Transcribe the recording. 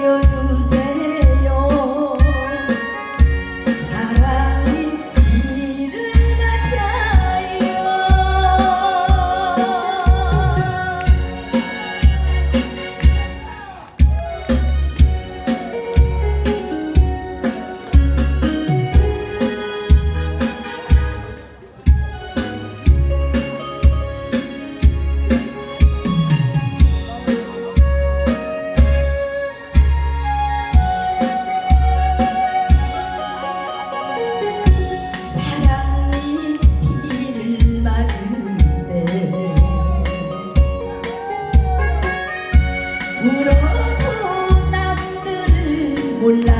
되 volar.